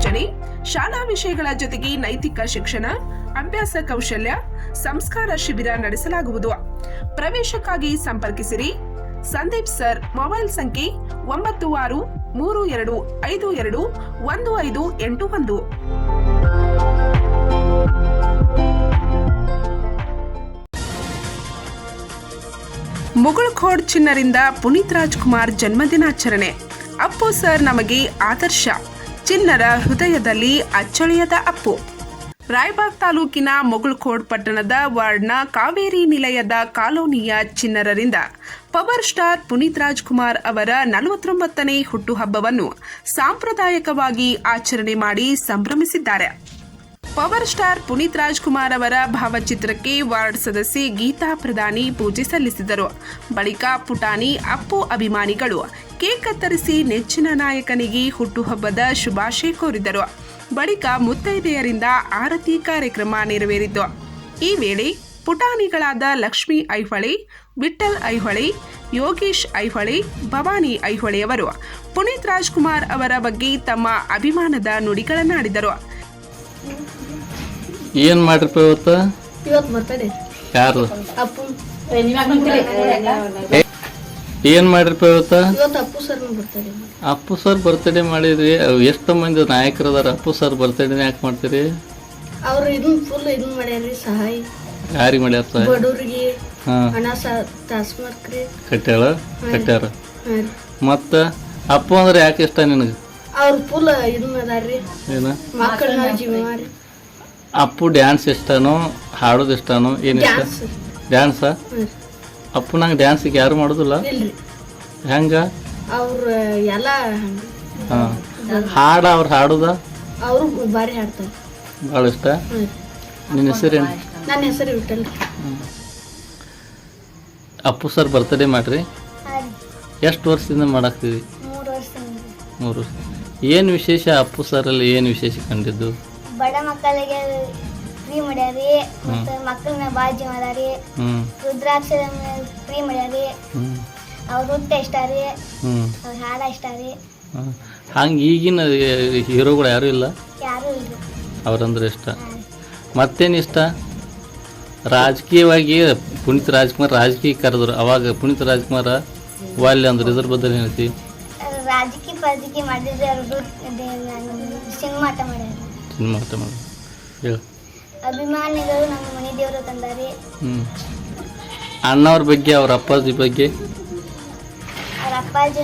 ಸೂಚನೆ ಶಾಲಾ ವಿಷಯಗಳ ಜೊತೆಗೆ ನೈತಿಕ ಶಿಕ್ಷಣ, ಅಭ್ಯಾಸ ಕೌಶಲ್ಯ, ಸಂಸ್ಕಾರ ಶಿಬಿರ ನಡೆಸಲಾಗುವುದು. ಪ್ರವೇಶಕ್ಕಾಗಿ ಸಂಪರ್ಕಿಸಿರಿ. ಸಂದೀಪ್ ಸರ್, ಮೊಬೈಲ್ ಸಂಖ್ಯೆ ಒಂಬತ್ತು ಆರು, ಮೂರು ಎರಡು, ಐದು ಎರಡು, ಒಂದು ಐದು ಎಂಟು ಒಂದು. ಮುಗುಳ್ಖೋಡ್ ಚಿನ್ನರಿಂದ ಪುನೀತ್ ರಾಜ್ಕುಮಾರ್ ಜನ್ಮದಿನಾಚರಣೆ. ಅಪ್ಪು ಸರ್, ನಮಗೆ ಆದರ್ಶ. ಚಿನ್ನರ ಹೃದಯದಲ್ಲಿ ಅಚ್ಚಳಿಯದ ಅಪ್ಪು. ರಾಯಬಾಗ್ ತಾಲೂಕಿನ ಮೊಗುಳ್ಕೋಡ್ ಪಟ್ಟಣದ ವಾರ್ಡ್ನ ಕಾವೇರಿ ನಿಲಯದ ಕಾಲೋನಿಯ ಚಿನ್ನರರಿಂದ ಪವರ್ ಸ್ಟಾರ್ ಪುನೀತ್ ರಾಜ್ಕುಮಾರ್ ಅವರ ನಲವತ್ತೊಂಬತ್ತನೇ ಹುಟ್ಟುಹಬ್ಬವನ್ನು ಸಾಂಪ್ರದಾಯಿಕವಾಗಿ ಆಚರಣೆ ಮಾಡಿ ಸಂಭ್ರಮಿಸಿದ್ದಾರೆ. ಪವರ್ ಸ್ಟಾರ್ ಪುನೀತ್ ರಾಜ್ಕುಮಾರ್ ಅವರ ಭಾವಚಿತ್ರಕ್ಕೆ ವಾರ್ಡ್ ಸದಸ್ಯೆ ಗೀತಾ ಪ್ರಧಾನಿ ಪೂಜೆ ಸಲ್ಲಿಸಿದರು. ಬಳಿಕ ಪುಟಾಣಿ ಅಪ್ಪು ಅಭಿಮಾನಿಗಳು ಕೇಕ್ ಕತ್ತರಿಸಿ ನೆಚ್ಚಿನ ನಾಯಕನಿಗೆ ಹುಟ್ಟುಹಬ್ಬದ ಶುಭಾಶಯ ಕೋರಿದರು. ಬಳಿಕ ಮುತ್ತೈದೆಯರಿಂದ ಆರತಿ ಕಾರ್ಯಕ್ರಮ ನೆರವೇರಿತು. ಈ ವೇಳೆ ಪುಟಾಣಿಗಳಾದ ಲಕ್ಷ್ಮಿ ಐಹೊಳೆ ವಿಠಲ್ ಐಹೊಳೆ ಯೋಗೇಶ್ ಐಹೊಳೆ ಭವಾನಿ ಐಹೊಳೆಯವರು ಪುನೀತ್ ರಾಜ್ಕುಮಾರ್ ಅವರ ಬಗ್ಗೆ ತಮ್ಮ ಅಭಿಮಾನದ ನುಡಿಗಳನ್ನಾಡಿದರು. ಏನ್ ಮಾಡ್ರಿಪ್ಪ ಇವತ್ತು? ಇವತ್ತು ಬರ್ತಡೆ ಯಾರು ಅಪ್ಪು. ಏನ್ ಮಾಡಿರ್ಪ ಇವತ್ತ ಅಪ್ಪು ಸರ್ ಬರ್ತ್ಡೇ ಮಾಡಿದ್ರಿ. ಎಷ್ಟು ಮಂದಿ ನಾಯಕರು ಅದಾರ? ಅಪ್ಪು ಸರ್ ಬರ್ತ್ಡೇನ ಯಾಕೆ ಮಾಡ್ತೀರಿ? ಅವ್ರು ಇದನ್ನ ಫುಲ್ ಇದನ್ನ ಮಾಡ್ಯಾರ್ರಿ ಸಹಾಯ. ಯಾರಿಗೆ ಮಾಡ್ಯಾರ ಸಹಾಯ? ಬಡವ್ರಿಗೆ. ಹಾ. ಹಣ ತಾಸ್ಮಾರ್ಕ್ರಿ ಕಟ್ಟ್ಯಾಳ ಕಟ್ಟ್ಯಾರ ಮತ್ತ ಅಪ್ಪು ಅಂದ್ರೆ ಯಾಕೆ ಇಷ್ಟ ನಿನಗೆ? ಅವ್ರು ಫುಲ್ ಇದನ್ನ ಅದಾರ್ರಿ ಏನ? ಮಕ್ಕಳನ್ನ ಜೀವ ಮಾಡಿ ಅಪ್ಪು ಡ್ಯಾನ್ಸ್ ಇಷ್ಟನೋ ಹಾಡೋದು ಇಷ್ಟನೋ ಏನು ಇಷ್ಟ? ಡ್ಯಾನ್ಸ್ ಡ್ಯಾನ್ಸ ಹಾಂ ಅಪ್ಪು ನಂಗೆ ಡ್ಯಾನ್ಸಿಗೆ ಯಾರು ಮಾಡೋದಿಲ್ಲ. ಇಲ್ರಿ. ಹೆಂಗ? ಅವ್ರು ಎಲ್ಲ ಹಾ. ಹಾಡ ಅವ್ರು ಹಾಡುದ? ಅವರು ಬಾರಿ ಹಾಡ್ತಾರೆ. ಭಾಳ ಇಷ್ಟ? ನಿನ್ನ ಹೆಸರೇನು ನನ್ನ ಹೆಸರು ವಿಠಲ್. ಅಪ್ಪು ಸರ್ ಬರ್ತಡೇ ಮಾಡ್ರಿ. ಎಷ್ಟು ವರ್ಷದಿಂದ ಮಾಡಾಕ್ತೀವಿ ಮೂರು ಮೂರು ವರ್ಷ. ಏನು ವಿಶೇಷ ಅಪ್ಪು ಸರಲ್ಲಿ ಏನು ವಿಶೇಷ ಕಂಡಿದ್ದು? ಬಡ ಮಕ್ಕಳಿಗೆ ಫ್ರೀ ಮಾಡ್ಯಾರಿ ಮತ್ತು ಮಕ್ಕಳ ಮೇಲೆ ಭಾಳ ಜೀವ ಅದಾರಿ. ರುದ್ರಾಕ್ಷ ಫ್ರೀ ಮಾಡ್ಯಾರಿ. ಅವ್ರ ನೃತ್ಯ ಇಷ್ಟ ರೀ ಅವ್ರ ಹಾಡ ಇಷ್ಟ ರೀ ಹಂಗೆ ಈಗಿನ ಹೀರೋಗಳು ಯಾರು ಇಲ್ಲ? ಯಾರು ಇಲ್ಲ. ಅವ್ರಂದ್ರೆ ಇಷ್ಟ. ಮತ್ತೇನು ಇಷ್ಟ? ರಾಜಕೀಯವಾಗಿ ಪುನೀತ್ ರಾಜ್ಕುಮಾರ್ ರಾಜಕೀಯ ಕರೆದ್ರು. ಅವಾಗ ಪುನೀತ್ ರಾಜ್ಕುಮಾರ ವಾಲ್ಯ ಅಂದ್ರೆ ಇದ್ರ ಬದಲು ಹೇಳ್ತಿ. ರಾಜಕೀಯ ಪಾಜಕೀಯ ಮಾಡಿದ್ರೆ ಅವ್ರು ಸಿನಿಮಾಟ ಮಾಡ್ಯಾರ. ಸಿನಿಮಾಟ ಮಾಡಿ ಹೇಳು. ಅಭಿಮಾನಿಗಳು ನಮ್ಮ ಮನೆ ದೇವರು ತಂದಾರಿ. ಹ್ಞೂ ಅಣ್ಣವ್ರ ಬಗ್ಗೆ ಅವ್ರ ಅಪ್ಪಾಜಿ ಬಗ್ಗೆ? ಅವ್ರ ಅಪ್ಪಾಜಿ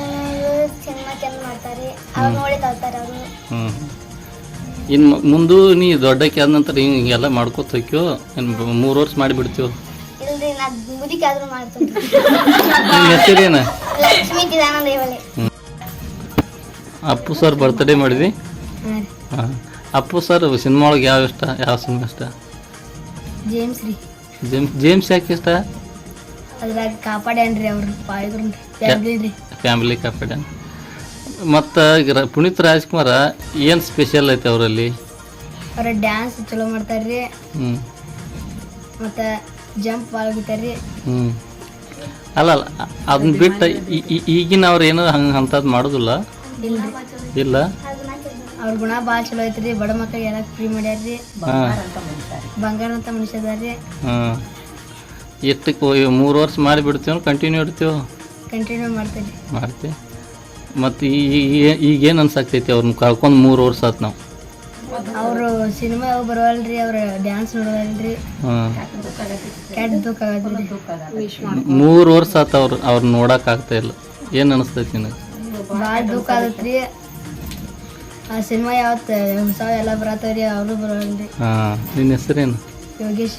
ಸಿನಿಮಾ ಚೆಂದ ಮಾಡ್ತಾರೆ. ಅವ್ರು ನೋಡಿ ಕಲ್ತಾರೆ ಅವರು. ಹ್ಞೂ ಇನ್ನು ಮುಂದೆ ನೀ ದೊಡ್ಡಕ್ಕೆ ಆದ ನಂತರ ಹಿಂಗೆಲ್ಲ ಮಾಡ್ಕೋತ ಇನ್ನು ಮೂರು ವರ್ಷ ಮಾಡಿಬಿಡ್ತೀವೋ ಇಲ್ರಿ ನಾ ಮುದುಕಿ ಆದ್ರೂ ಮಾಡ್ತೀನಿ. ನಿನ್ನ ಹೆಸರೇನು? ಲಕ್ಷ್ಮೀ ಚಿದಾನಂದ ದೇವಳೆ ಅಪ್ಪು ಸರ್ ಬರ್ತ್ಡೇ ಮಾಡಿದ್ವಿ ಹಾಂ. ಅಪ್ಪು ಸರ್ ಸಿನಿಮಾ ಒಳಗೆ ಯಾವ ಇಷ್ಟ? ಯಾವ ಸಿನಿಮಾ ಇಷ್ಟ? ಜೇಮ್ಸ್ ರೀ. ಜೇಮ್ಸ್ ಜೇಮ್ಸ್ ಯಾಕೆ ಇಷ್ಟ? ಅದ್ರಾಗ ಕಾಪಾಡ್ಯಾನ್ರಿ ಅವ್ರು ಫ್ಯಾಮ್ಲಿ ರೀ. ಫ್ಯಾಮಿಲಿ ಕಾಪಾಡ ಮತ್ತು ಪುನೀತ್ ರಾಜ್ಕುಮಾರ ಏನು ಸ್ಪೆಷಲ್ ಐತೆ ಅವರಲ್ಲಿ? ಅವ್ರ ಡ್ಯಾನ್ಸ್ ಚಲೋ ಮಾಡ್ತಾರ್ರಿ. ಹ್ಞೂ ಮತ್ತು ಜಂಪ್ ಹೊಡಿತಾರ್ರಿ. ಹ್ಞೂ ಅಲ್ಲ ಅಲ್ಲ ಅದನ್ನ ಬಿಟ್ಟು ಈಗಿನ ಅವ್ರು ಏನೋ ಹಂಗೆ ಅಂಥದ್ದು ಮಾಡೋದಿಲ್ಲ? ಇಲ್ಲ? ಅವ್ರ ಗುಣ ಭಾಳ ಚಲೋ ಐತ್ರಿ ಬಡ ಮಕ್ಕಳಿಗೆ ಎಲ್ಲ ಫ್ರೀ ಮಾಡ್ಯಾರ್ರಿ ಬಂಗಾರ ಅಂತ ಮನುಷ್ಯ ಅದಾರ್ರಿ ಹಾಂ. ಎಷ್ಟಕ್ಕೆ ಮೂರು ವರ್ಷ ಮಾಡಿಬಿಡ್ತೀವಿ ಕಂಟಿನ್ಯೂ ಇಡ್ತೀವಿ. ಕಂಟಿನ್ಯೂ ಮಾಡ್ತೀವಿ. ಮಾಡ್ತೀವಿ. ಮತ್ತು ಈಗೇನು ಅನ್ಸಾಕ್ತೈತಿ ಅವ್ರನ್ನ ಕಳ್ಕೊಂಡು ಮೂರು ವರ್ಷ ಆತು ನಾವು? ಅವರು ಸಿನಿಮಾ ಬರೋವಲ್ರಿ ಅವ್ರ ಡ್ಯಾನ್ಸ್ ದುಃಖ ಮೂರು ವರ್ಷ ಆತು ಅವ್ರು ಅವ್ರನ್ನ ನೋಡಕ್ಕಾಗ್ತಾ ಇಲ್ಲ. ಏನು ಅನಿಸ್ತೈತಿ ನಿನಗೆ? ಭಾಳ ದುಃಖ ಆಗತ್ರಿ ಆ ಸಿನಿಮಾ ಯಾವತ್ತು? ಹೊಸ ಎಲ್ಲ ಬರತ್ತವ್ರಿ ಅವರು ಬರೋಲ್ರಿ. ಹಾಂ ನಿನ್ನ ಹೆಸರೇನು? ಯೋಗೇಶ್.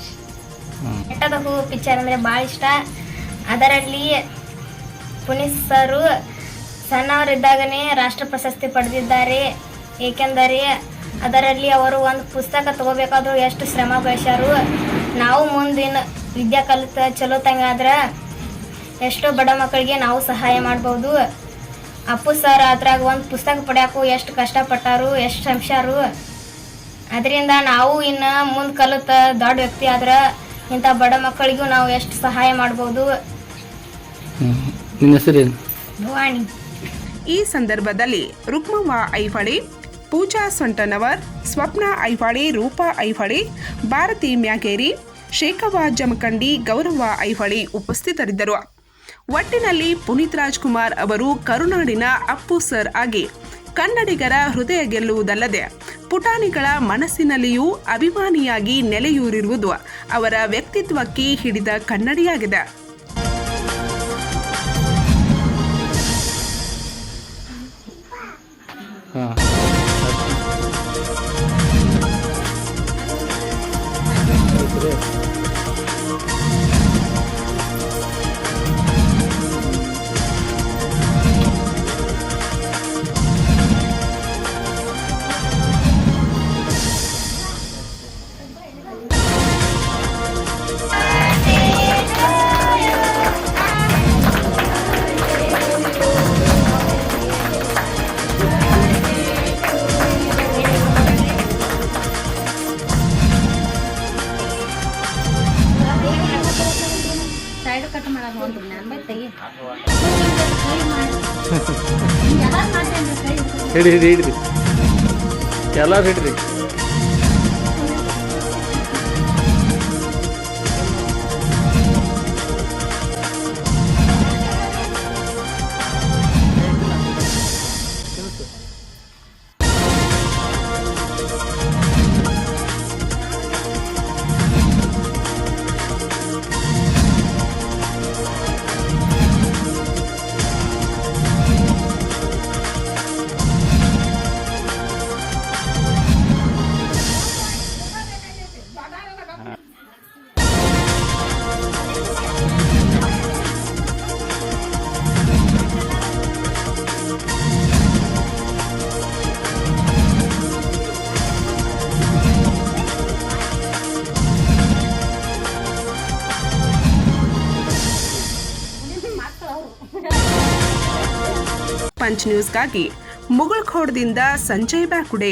ಬೆಟ್ಟದ ಹೂ ಪಿಕ್ಚರ್ ಅಂದರೆ ಭಾಳ ಇಷ್ಟ. ಅದರಲ್ಲಿ ಪುನೀತ್ ಸರು ಸಣ್ಣವರಿದ್ದಾಗನೇ ರಾಷ್ಟ್ರ ಪ್ರಶಸ್ತಿ ಪಡೆದಿದ್ದಾರೆ. ಏಕೆಂದರೆ ಅದರಲ್ಲಿ ಅವರು ಒಂದು ಪುಸ್ತಕ ತಗೋಬೇಕಾದ್ರು ಎಷ್ಟು ಶ್ರಮ ಬೆಳೆಸ್ಯಾರು ನಾವು ಮುಂದಿನ ವಿದ್ಯಾ ಕಲಿತ ಚಲೋ ತಂಗಾದ್ರೆ ಎಷ್ಟೋ ಬಡ ಮಕ್ಕಳಿಗೆ ನಾವು ಸಹಾಯ ಮಾಡ್ಬೋದು. ಅಪ್ಪು ಸರ್ ಅದ್ರಾಗ ಒಂದು ಪುಸ್ತಕ ಪಡ್ಯಾಕು ಎಷ್ಟು ಕಷ್ಟಪಟ್ಟಾರು ಎಷ್ಟು ಶ್ರಮಿಸ್ಯಾರು. ಅದರಿಂದ ನಾವು ಇನ್ನು ಮುಂದೆ ಕಲಿತ ದೊಡ್ಡ ವ್ಯಕ್ತಿ ಆದ್ರೆ ಇಂಥ ಬಡ ಮಕ್ಕಳಿಗೂ ನಾವು ಎಷ್ಟು ಸಹಾಯ ಮಾಡ್ಬೋದು. ಹ್ಞೂ ನಿನ್ನ ಹೆಸರೇನು ಭವಾನಿ. ಈ ಸಂದರ್ಭದಲ್ಲಿ ರುಕ್ಮವ್ವ ಐಫಳಿ ಪೂಜಾ ಸೊಂಟನವರ್ ಸ್ವಪ್ನ ಐಫಳಿ ರೂಪಾ ಐಫಳಿ ಭಾರತಿ ಮ್ಯಾಗೇರಿ ಶೇಖವ ಜಮಖಂಡಿ ಗೌರವ ಐಹೊಳಿ ಉಪಸ್ಥಿತರಿದ್ದರು. ಒಟ್ಟಿನಲ್ಲಿ ಪುನೀತ್ ರಾಜ್ಕುಮಾರ್ ಅವರು ಕರುನಾಡಿನ ಅಪ್ಪು ಸರ್ ಆಗಿ ಕನ್ನಡಿಗರ ಹೃದಯ ಗೆಲ್ಲುವುದಲ್ಲದೆ ಪುಟಾಣಿಗಳ ಮನಸ್ಸಿನಲ್ಲಿಯೂ ಅಭಿಮಾನಿಯಾಗಿ ನೆಲೆಯೂರಿರುವುದು ಅವರ ವ್ಯಕ್ತಿತ್ವಕ್ಕೆ ಹಿಡಿದ ಕನ್ನಡಿಯಾಗಿದೆ. ಹಿಡಿ ಹಿಡಿ ಹಿಡ್ರಿ ಎಲ್ಲ ಹಿಡ್ರಿ ಪಂಚ್ ನ್ಯೂಸ್ಗಾಗಿ ಮುಗುಳ್ಖೋಡ್ದಿಂದ ಸಂಜಯ್ ಬ್ಯಾಕುಡೆ